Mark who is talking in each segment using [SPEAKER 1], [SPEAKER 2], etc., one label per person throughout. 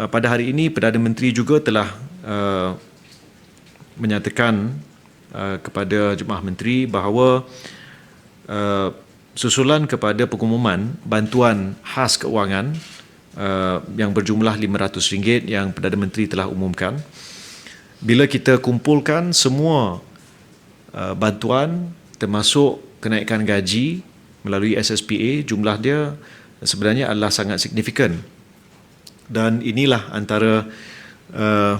[SPEAKER 1] uh, pada hari ini Perdana Menteri juga telah uh, menyatakan uh, kepada jemaah menteri bahawa uh, susulan kepada pengumuman bantuan khas keuangan uh, yang berjumlah RM500 yang Perdana Menteri telah umumkan. Bila kita kumpulkan semua uh, bantuan termasuk kenaikan gaji melalui SSPA jumlah dia sebenarnya adalah sangat signifikan dan inilah antara uh,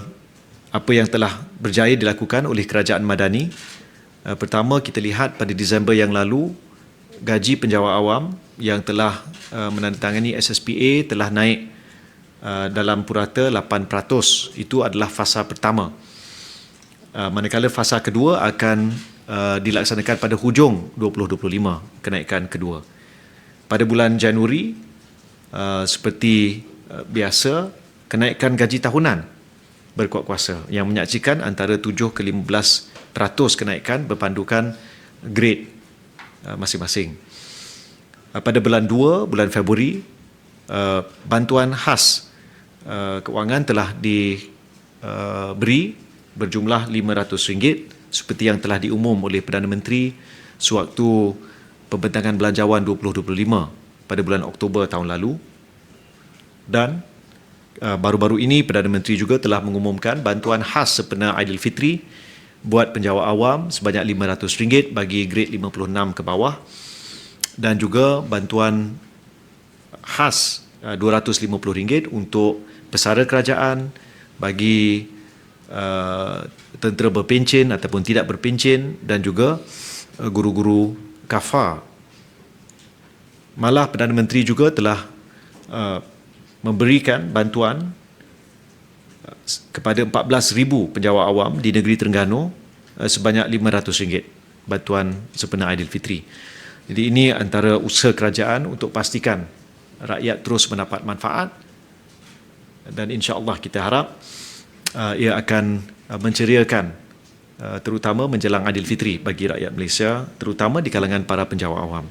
[SPEAKER 1] apa yang telah berjaya dilakukan oleh kerajaan Madani. Uh, pertama kita lihat pada Disember yang lalu gaji penjawat awam yang telah uh, menandatangani SSPA telah naik uh, dalam purata 8%. Itu adalah fasa pertama. Uh, manakala fasa kedua akan uh, dilaksanakan pada hujung 2025 kenaikan kedua. Pada bulan Januari uh, seperti biasa kenaikan gaji tahunan berkuat kuasa yang menyaksikan antara 7 ke 15 peratus kenaikan berpandukan grade uh, masing-masing. Uh, pada bulan 2, bulan Februari, bantuan khas kewangan telah diberi berjumlah RM500 seperti yang telah diumum oleh Perdana Menteri sewaktu pembentangan belanjawan 2025 pada bulan Oktober tahun lalu dan Ah, baru-baru ini Perdana Menteri juga telah mengumumkan bantuan khas sempena Aidilfitri buat penjawat awam sebanyak RM500 bagi grade 56 ke bawah dan juga bantuan khas RM250 untuk pesara kerajaan bagi uh, tentera berpencen ataupun tidak berpencen dan juga uh, guru-guru kafar. Malah Perdana Menteri juga telah uh, memberikan bantuan kepada 14,000 penjawat awam di negeri Terengganu uh, sebanyak RM500 bantuan sempena Aidilfitri. Jadi ini antara usaha kerajaan untuk pastikan rakyat terus mendapat manfaat dan insya-Allah kita harap uh, ia akan menceriakan terutama menjelang Aidilfitri bagi rakyat Malaysia terutama di kalangan para penjawat awam.